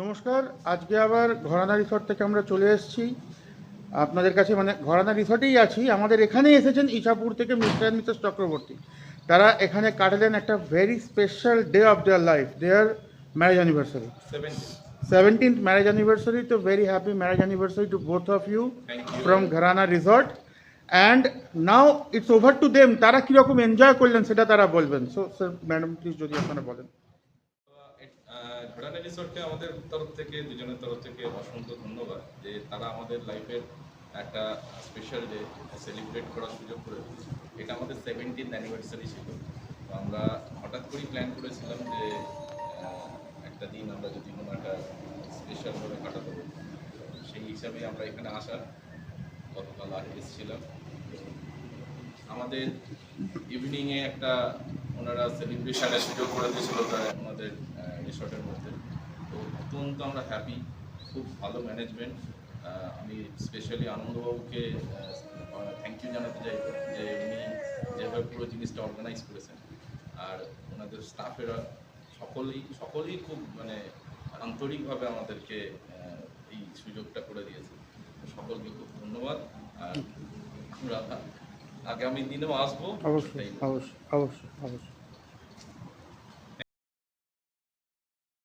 নমস্কার আজকে আবার ঘরানা রিসর্ট থেকে আমরা চলে এসেছি। আপনাদের কাছে মানে ঘরানা রিসর্টেই আছি। আমাদের এখানে এসেছেন ইছাপুর থেকে মিস্টার অ্যান্ড মিসেস চক্রবর্তী। তারা এখানে কাটালেন একটা very special day of their life their marriage anniversary seventeenth marriage anniversary তো very happy marriage anniversary to both of you from Gharana resort and now it's over to them তারা কীরকম enjoy করলেন সেটা তারা বলবেন। সো স্যার ম্যাডাম প্লিজ যদি আপনারা বলেন। ঘোড়ানা রিসোর্টকে আমাদের তরফ থেকে, দুজনের তরফ থেকে অসংখ্য ধন্যবাদ যে তারা আমাদের লাইফের একটা স্পেশাল ডে সেলিব্রেট করার সুযোগ করে দিয়েছে। এটা আমাদের সেভেন্টিন অ্যানিভার্সারি ছিল। তো আমরা হঠাৎ করেই প্ল্যান করেছিলাম যে একটা দিন আমরা যদি কোনো একটা স্পেশালভাবে কাটাতে সেই হিসাবে আমরা এখানে আসা, গতকাল আগে এসেছিলাম। আমাদের ইভিনিংয়ে একটা ওনারা সেলিব্রেশনের সুযোগ করে দিয়েছিল ওনাদের রিসর্টের মধ্যে। তো অত্যন্ত আমরা হ্যাপি খুব ভালো ম্যানেজমেন্ট আমি স্পেশালি আনন্দবাবুকে থ্যাংক ইউ জানাতে চাই যে উনি যেভাবে পুরো জিনিসটা অর্গানাইজ করেছেন। আর ওনাদের স্টাফেরা সকলেই সকলেই খুব মানে আন্তরিকভাবে আমাদেরকে এই সুযোগটা করে দিয়েছে। সকলকে খুব ধন্যবাদ। আর আগামী দিনেও আসব। অবশ্যই অবশ্যই অবশ্যই অবশ্যই।